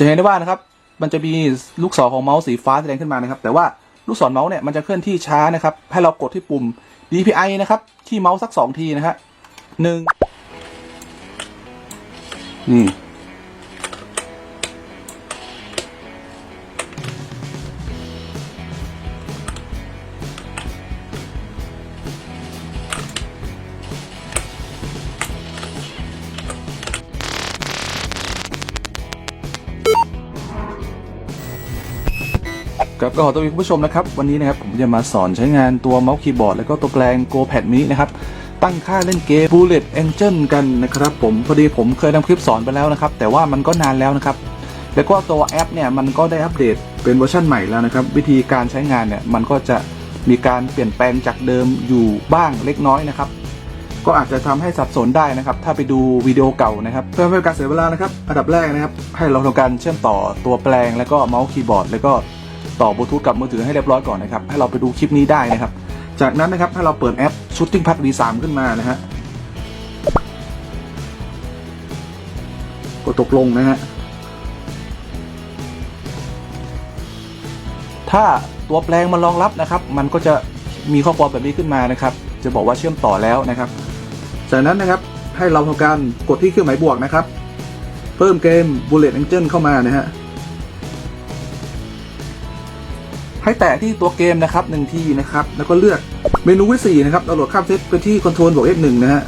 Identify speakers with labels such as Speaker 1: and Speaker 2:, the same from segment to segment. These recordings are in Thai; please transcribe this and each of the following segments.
Speaker 1: จะเห็นได้ว่านะครับ มันจะมีลูกศรของเมาส์สีฟ้าแสดงขึ้นมานะครับ แต่ว่าลูกศรเมาส์เนี่ยมันจะเคลื่อนที่ช้านะครับ ให้เรากดที่ปุ่ม DPI นะครับ ที่เมาส์สักสองทีนะฮะหนึ่งนี่ ครับก็ขอตัวคุณผู้ชมนะครับวันนี้นะครับผมจะมาสอนใช้งานตัวเมาส์คีย์บอร์ดแล้วก็ตัวแปลง Go Pad mini นะครับตั้งค่าเล่นเกม Bullet Angel กันนะครับผมพอดีผมเคยทำคลิปสอนไปแล้วนะครับ แต่ว่ามันก็นานแล้วนะครับ แล้วก็ตัวแอปเนี่ยมันก็ได้อัปเดตเป็นเวอร์ชันใหม่แล้วนะครับ วิธีการใช้งานเนี่ยมันก็จะมีการเปลี่ยนแปลงจากเดิมอยู่บ้างเล็กน้อยนะครับ ก็อาจจะทำให้สับสนได้นะครับ ถ้าไปดูวิดีโอเก่านะครับ เพื่อไม่ให้การเสียเวลานะครับ อันดับแรกนะครับ ให้เราทำการเชื่อมต่อตัวแปลงแล้วก็เมาส์คีย์บอร์ด แล้วก็ ต่อบลูทูธกับมือถือให้เรียบร้อยก่อนนะครับ ให้เราไปดูคลิปนี้ได้นะครับ จากนั้นนะครับให้เราเปิดแอป Shooting Pad V3 ขึ้นมานะฮะกดตกลงนะฮะถ้าตัวแปลงมันรองรับนะครับ มันก็จะมีข้อความแบบนี้ขึ้นมานะครับ จะบอกว่าเชื่อมต่อแล้วนะครับ จากนั้นนะครับให้เราทำการกดที่เครื่องหมายบวกนะครับ เพิ่มเกม Bullet Angel เข้ามานะฮะ ให้แตะที่ตัวเกมนะครับหนึ่งทีนะครับ แล้วก็เลือกเมนูที่สี่นะครับเราโหลดข้ามเซตไปที่ Control บวก F1 นะฮะ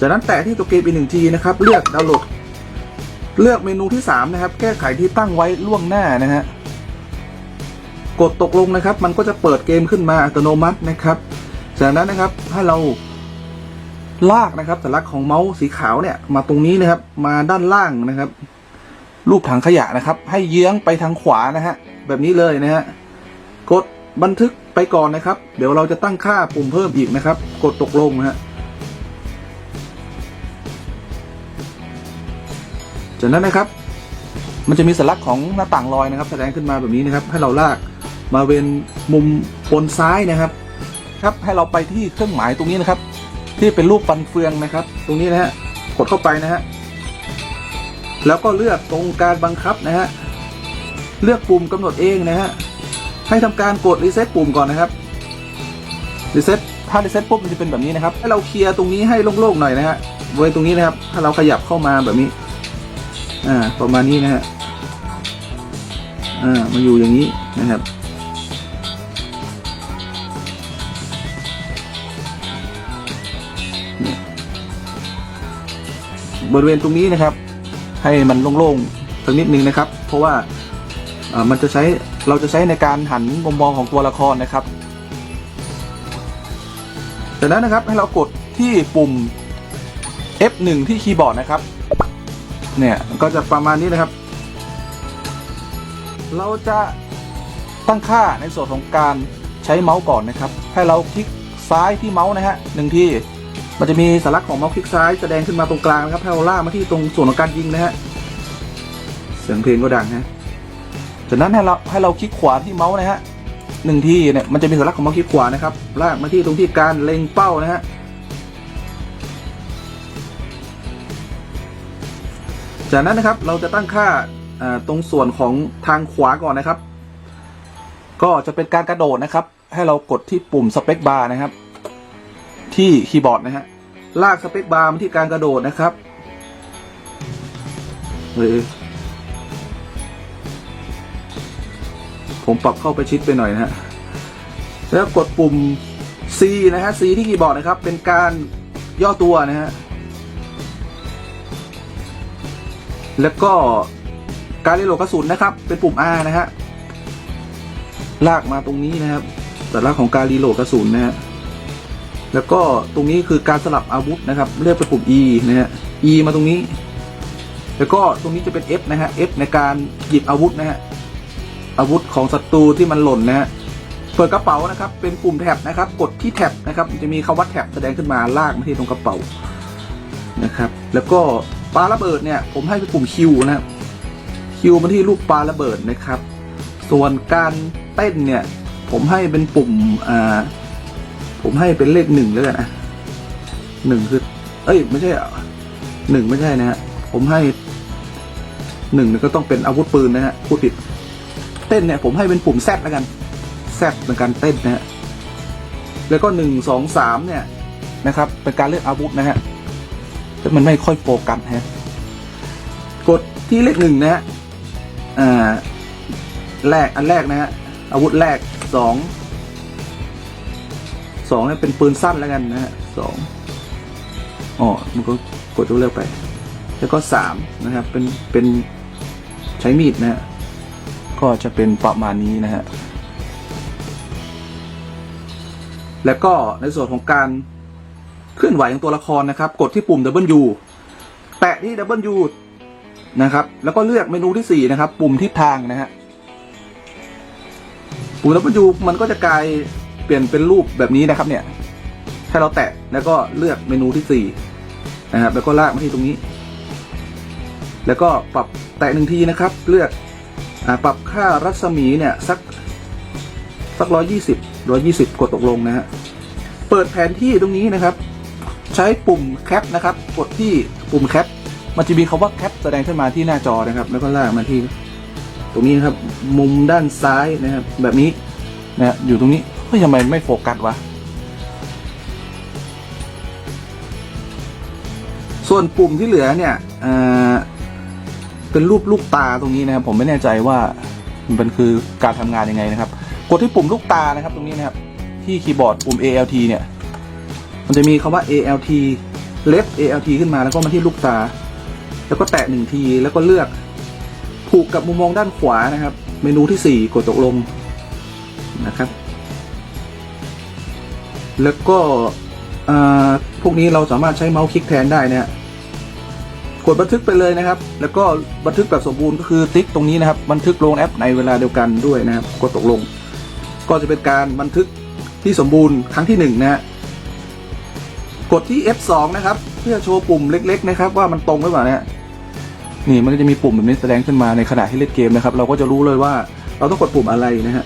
Speaker 1: จากนั้นแตะที่ตัวเกมอีกหนึ่งทีนะครับ เลือกดาวน์โหลด เลือกเมนูที่3นะครับ แก้ไขที่ตั้งไว้ล่วงหน้านะฮะกดตกลงนะครับ มันก็จะเปิดเกมขึ้นมาอัตโนมัตินะครับ จากนั้นนะครับให้เราลากนะครับสัญลักษณ์ของเมาส์สีขาวเนี่ยมาตรงนี้นะครับ มาด้านล่างนะครับ รูปถังขยะนะครับ ให้เยื้องไปทางขวานะฮะ แบบนี้เลยนะฮะกดบันทึกไปก่อนนะครับ เดี๋ยวเราจะตั้งค่าปุ่มเพิ่มอีกนะครับ กดตกลงนะฮะจากนั้นนะครับ มันจะมีสัญลักษณ์ของหน้าต่างลอยนะครับ แสดงขึ้นมาแบบนี้นะครับ ให้เราลากมาเวนมุมบนซ้ายนะครับ ครับให้เราไปที่เครื่องหมายตรงนี้นะครับ ที่เป็นรูปฟันเฟืองนะครับ ตรงนี้นะฮะกดเข้าไปนะฮะแล้วก็เลือกตรงการบังคับนะฮะ เลือกปุ่มกำหนดเองนะฮะให้ทำการกดรีเซ็ตปุ่มก่อนนะครับรีเซ็ตถ้ารีเซ็ตปุ๊บมันจะเป็นแบบนี้นะครับ ให้เราเคลียร์ตรงนี้ให้โล่งๆหน่อยนะฮะบริเวณตรงนี้นะครับ ถ้าเราขยับเข้ามาแบบนี้ อ่า ประมาณนี้นะฮะ อ่า มาอยู่อย่างนี้นะครับ บริเวณตรงนี้นะครับ ให้มันโล่งๆสักนิดนึงนะครับ เพราะว่า มันจะใช้เราจะใช้ในการหันมุมมองของตัวละครนะครับจากนั้นนะครับให้เรากดที่ปุ่ม F1 ที่คีย์บอร์ดนะครับ เนี่ยก็จะประมาณนี้นะครับ เราจะตั้งค่าในส่วนของการใช้เมาส์ก่อนนะครับ ให้เราคลิกซ้ายที่เมาส์นะฮะหนึ่งที่มันจะมีสัญลักษณ์ของเมาส์คลิกซ้ายแสดงขึ้นมาตรงกลางนะครับให้เราลากมาที่ตรงส่วนของการยิงนะฮะเสียงเพลงก็ดังนะ จากนั้นให้เราให้เราคลิกขวาที่เมาส์นะฮะหนึ่งที่เนี่ยมันจะมีสัญลักษณ์ของเมาส์คลิกขวานะครับลากมาที่ตรงที่การเล็งเป้านะฮะจากนั้นนะครับเราจะตั้งค่าตรงส่วนของทางขวาก่อนนะครับ ก็จะเป็นการกระโดดนะครับ ให้เรากดที่ปุ่มสเปคบาร์นะครับ ที่คีย์บอร์ดนะฮะลากสเปคบาร์มาที่การกระโดดนะครับเฮ้ย ผมปรับเข้าไปชิดไปหน่อยนะฮะแล้วกดปุ่ม C นะฮะ C ที่คีย์บอร์ดนะครับ เป็นการย่อตัวนะฮะ แล้วก็การรีโหลดกระสุนนะครับ เป็นปุ่ม R นะฮะ ลากมาตรงนี้นะครับแต่ละของการรีโหลดกระสุนนะฮะ แล้วก็ตรงนี้คือการสลับอาวุธนะครับเรียกเป็นปุ่ม E นะฮะ E มาตรงนี้ แล้วก็ตรงนี้จะเป็น F นะฮะ F ในการหยิบอาวุธนะฮะ อาวุธของศัตรูที่มันหล่นนะฮะเปิดกระเป๋านะครับ เป็นปุ่มแท็บนะครับ กดที่แท็บนะครับ จะมีคำว่าแท็บแสดงขึ้นมาลากมาที่ตรงกระเป๋านะครับ แล้วก็ปลาระเบิดเนี่ย ผมให้เป็นปุ่มคิวนะครับคิวมาที่ลูกปลาระเบิดนะครับ ส่วนการเต้นเนี่ย ผมให้เป็นปุ่มอ่าผมให้เป็นเลขหนึ่งแล้วกันนะหนึ่งคือ เอ้ย ไม่ใช่อะหนึ่งไม่ใช่นะฮะผมให้หนึ่งก็ต้องเป็นอาวุธปืนนะฮะพูดผิด เต้นเนี่ยผมให้เป็นปุ่มแซดแล้วกันแซดในการเต้นนะฮะแล้วก็หนึ่งสองสามเนี่ยนะครับ เป็นการเลือกอาวุธนะฮะแต่มันไม่ค่อยโฟกัสฮะกดที่เลขหนึ่งนะฮะอ่าแรกอันแรกนะฮะอาวุธแรกสองสองเนี่ยเป็นปืนสั้นแล้วกันนะฮะสองอ๋อมันก็กดเลือกไป แล้วก็สามนะครับ เป็นเป็นใช้มีดนะฮะ ก็จะเป็นประมาณนี้นะฮะ แล้วก็ในส่วนของการเคลื่อนไหวของตัวละครนะครับ กดที่ปุ่ม W แตะที่ W นะครับ แล้วก็เลือกเมนูที่ 4 นะครับ ปุ่มทิศทางนะฮะ ปุ่ม W มันก็จะกลายเปลี่ยนเป็นรูปแบบนี้นะครับ เนี่ยให้เราแตะแล้วก็เลือกเมนูที่4นะครับ แล้วก็ลากมาที่ตรงนี้ แล้วก็ปรับแตะหนึ่งทีนะครับ เลือก ปรับค่ารัศมีเนี่ยสักสักร้อยี่สิบร้อยี่สิบกดตกลงนะฮะ เปิดแผนที่ตรงนี้นะครับ ใช้ปุ่มแคปนะครับ กดที่ปุ่มแคป มันจะมีคาว่าแคปแสดงขึ้นมาที่หน้าจอนะครับ แล้วก็ลากมาที่ ตรงนี้นะครับ มุมด้านซ้ายนะครับ แบบนี้นะฮะอยู่ตรงนี้เฮ้ยทำไมไม่โฟกัสวะ ส่วนปุ่มที่เหลือเนี่ยอ่า เป็นรูปลูกตาตรงนี้นะครับ ผมไม่แน่ใจว่ามันคือการทำงานยังไงนะครับ กดที่ปุ่มลูกตานะครับ ตรงนี้นะครับ ที่คีย์บอร์ดปุ่ม ALT เนี่ย มันจะมีคำว่า ALT left ALT ขึ้นมาแล้วก็มาที่ลูกตา แล้วก็แตะหนึ่งทีแล้วก็เลือกผูกกับมุมมองด้านขวานะครับ เมนูที่สี่กดตกลงนะครับ แล้วก็อ่าพวกนี้เราสามารถใช้เมาส์คลิกแทนได้นะฮะ กดบันทึกไปเลยนะครับ แล้วก็บันทึกแบบสมบูรณ์ก็คือติ๊กตรงนี้นะครับ บันทึกลงแอปในเวลาเดียวกันด้วยนะครับ กดตกลง ก็จะเป็นการบันทึกที่สมบูรณ์ครั้งที่หนึ่งนะฮะกดที่ F2 นะครับ เพื่อโชว์ปุ่มเล็ก ๆ นะครับ ว่ามันตรงหรือเปล่านะฮะนี่มันก็จะมีปุ่มแบบนี้แสดงขึ้นมาในขณะที่เล่นเกมนะครับ เราก็จะรู้เลยว่าเราต้องกดปุ่มอะไรนะฮะ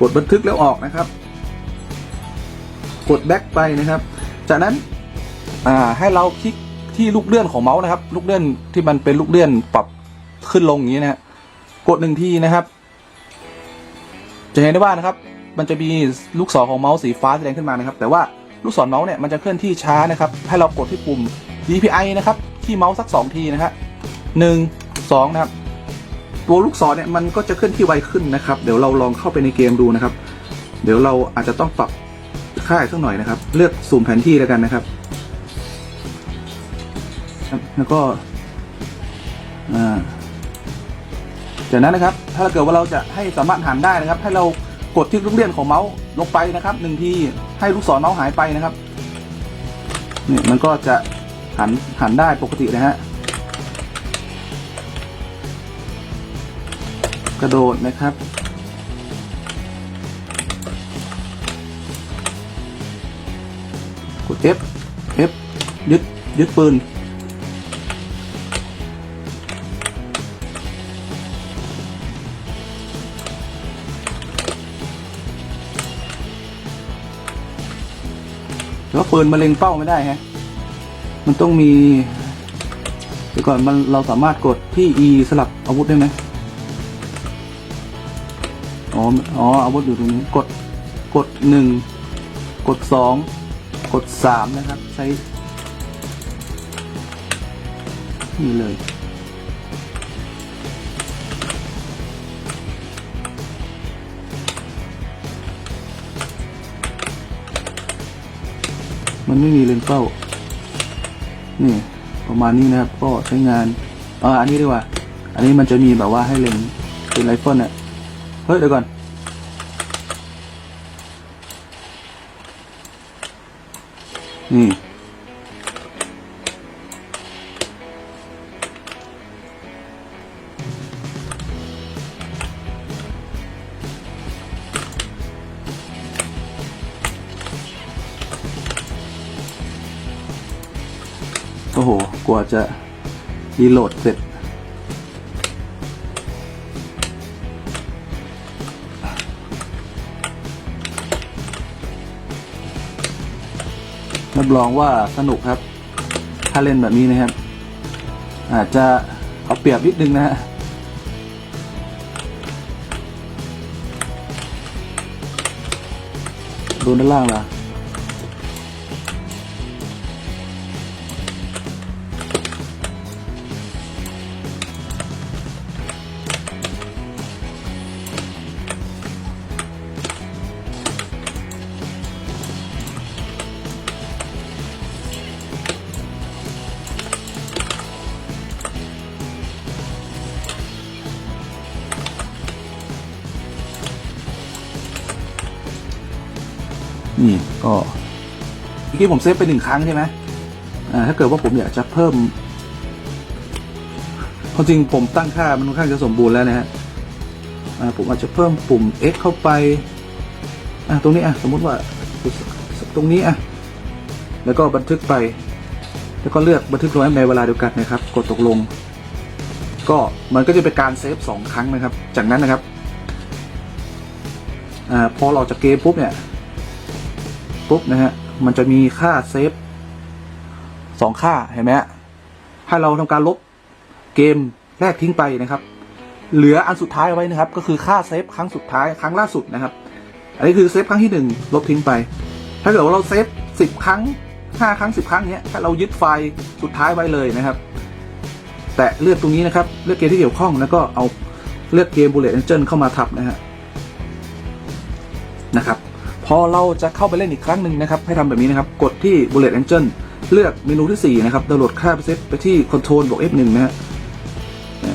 Speaker 1: กดบันทึกแล้วออกนะครับ กดแบ็กไปนะครับ จากนั้นให้เราคลิก ที่ลูกเลื่อนของเมาส์นะครับ ลูกเลื่อนที่มันเป็นลูกเลื่อนปรับขึ้นลงอย่างนี้นะฮะกดหนึ่งทีนะครับ จะเห็นได้ว่านะครับ มันจะมีลูกศรของเมาส์สีฟ้าแสดงขึ้นมานะครับ แต่ว่าลูกศรเมาส์เนี่ยมันจะเคลื่อนที่ช้านะครับ ให้เรากดที่ปุ่ม DPI นะครับ ที่เมาส์สักสองทีนะฮะหนึ่งสองนะครับ ตัวลูกศรเนี่ยมันก็จะเคลื่อนที่ไวขึ้นนะครับ เดี๋ยวเราลองเข้าไปในเกมดูนะครับ เดี๋ยวเราอาจจะต้องปรับค่าอีกสักหน่อยนะครับ เลือกซูมแผนที่แล้วกันนะครับ ครับแล้วก็อ่าจากนั้นนะครับ ถ้าเกิดว่าเราจะให้สามารถหันได้นะครับ ให้เรากดที่ลูกเลื่อนของเมาส์ลงไปนะครับหนึ่งทีให้ลูกศรเมาส์หายไปนะครับเนี่ยมันก็จะหันหันได้ปกตินะฮะกระโดดนะครับ กด F F ยึดยึดปืน แล้วปืนมาเล็งเป้าไม่ได้ฮะ มันต้องมีเดี๋ยวก่อนมันเราสามารถกดที่ E สลับอาวุธได้ไหมอ๋อ อ๋อ อาวุธอยู่ตรงนี้ กด กดหนึ่ง กดสอง กดสามนะครับ ใช้ นี่เลย มันไม่มีเลนส์เป้า นี่ประมาณนี้นะครับ ก็ใช้งานอ่าอันนี้ดีกว่า อันนี้มันจะมีแบบว่าให้เลนเป็นไรเฟิลเนี่ยเฮ้ยเดี๋ยวก่อน นี่ กว่าจะรีโหลดเสร็จ รับรองว่าสนุกครับ ถ้าเล่นแบบนี้นะครับ อาจจะเอาเปรียบนิดนึงนะฮะดูด้านล่างล่ะีก็เมื่อกี้ผมเซฟไปหนึ่งครั้งใช่ไหมอ่าถ้าเกิดว่าผมอยากจะเพิ่มความจริงผมตั้งค่ามันค่อนข้างจะสมบูรณ์แล้วนะฮะอ่าผมอาจจะเพิ่มปุ่ม x เข้าไปอ่าตรงนี้อะสมมติว่าตรงนี้อะแล้วก็บันทึกไป แล้วก็เลือกบันทึกลงในเวลาเดียวกันนะครับ กดตกลง ก็มันก็จะเป็นการเซฟสองครั้งนะครับ จากนั้นนะครับอพอเราจากเกมปุ๊บเนี่ย ปุ๊บนะฮะ มันจะมีค่าเซฟสองค่าเห็นไหมฮะให้เราทำการลบเกมแรกทิ้งไปนะครับ เหลืออันสุดท้ายไว้นะครับ ก็คือค่าเซฟครั้งสุดท้ายครั้งล่าสุดนะครับ อันนี้คือเซฟครั้งที่หนึ่งลบทิ้งไป ถ้าเกิดว่าเราเซฟสิบครั้งห้าครั้งสิบครั้งเนี้ย ถ้าเรายึดไฟล์สุดท้ายไว้เลยนะครับ แต่เลือกตรงนี้นะครับ เลือกเกมที่เกี่ยวข้องแล้วก็เอาเลือกเกม Bullet Angel เข้ามาทับนะฮะนะครับ พอเราจะเข้าไปเล่นอีกครั้งหนึ่งนะครับ ให้ทำแบบนี้นะครับ กดที่ Bullet Angel เลือกเมนูที่ 4 นะครับ ดาวน์โหลดค่าเซตไปที่ Control บวก F1 นะฮะ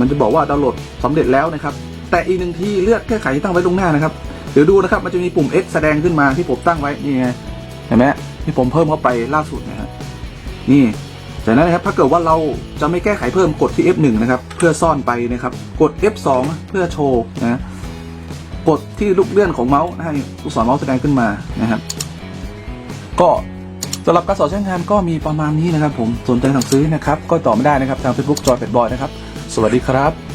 Speaker 1: มันจะบอกว่าดาวน์โหลดสำเร็จแล้วนะครับ แต่อีกหนึ่งที่เลือกแก้ไขที่ตั้งไว้ตรงหน้านะครับ เดี๋ยวดูนะครับ มันจะมีปุ่ม X แสดงขึ้นมาที่ผมตั้งไว้นี่ไงเห็นไหมที่ผมเพิ่มเข้าไปล่าสุดนะฮะนี่จากนั้นนะครับถ้าเกิดว่าเราจะไม่แก้ไขเพิ่มกดที่ F1 นะครับ เพื่อซ่อนไปนะครับ กด F2 เพื่อโชว์นะ กดที่ลูกเลื่อนของเมาส์ให้ลูกศรเมาส์แสดงขึ้นมานะครับ ก็สำหรับการสอนใช้งานก็มีประมาณนี้นะครับ ผมสนใจสั่งซื้อนะครับ ก็ต่อไม่ได้นะครับทาง Facebook จอยเป็ดบอยนะครับ สวัสดีครับ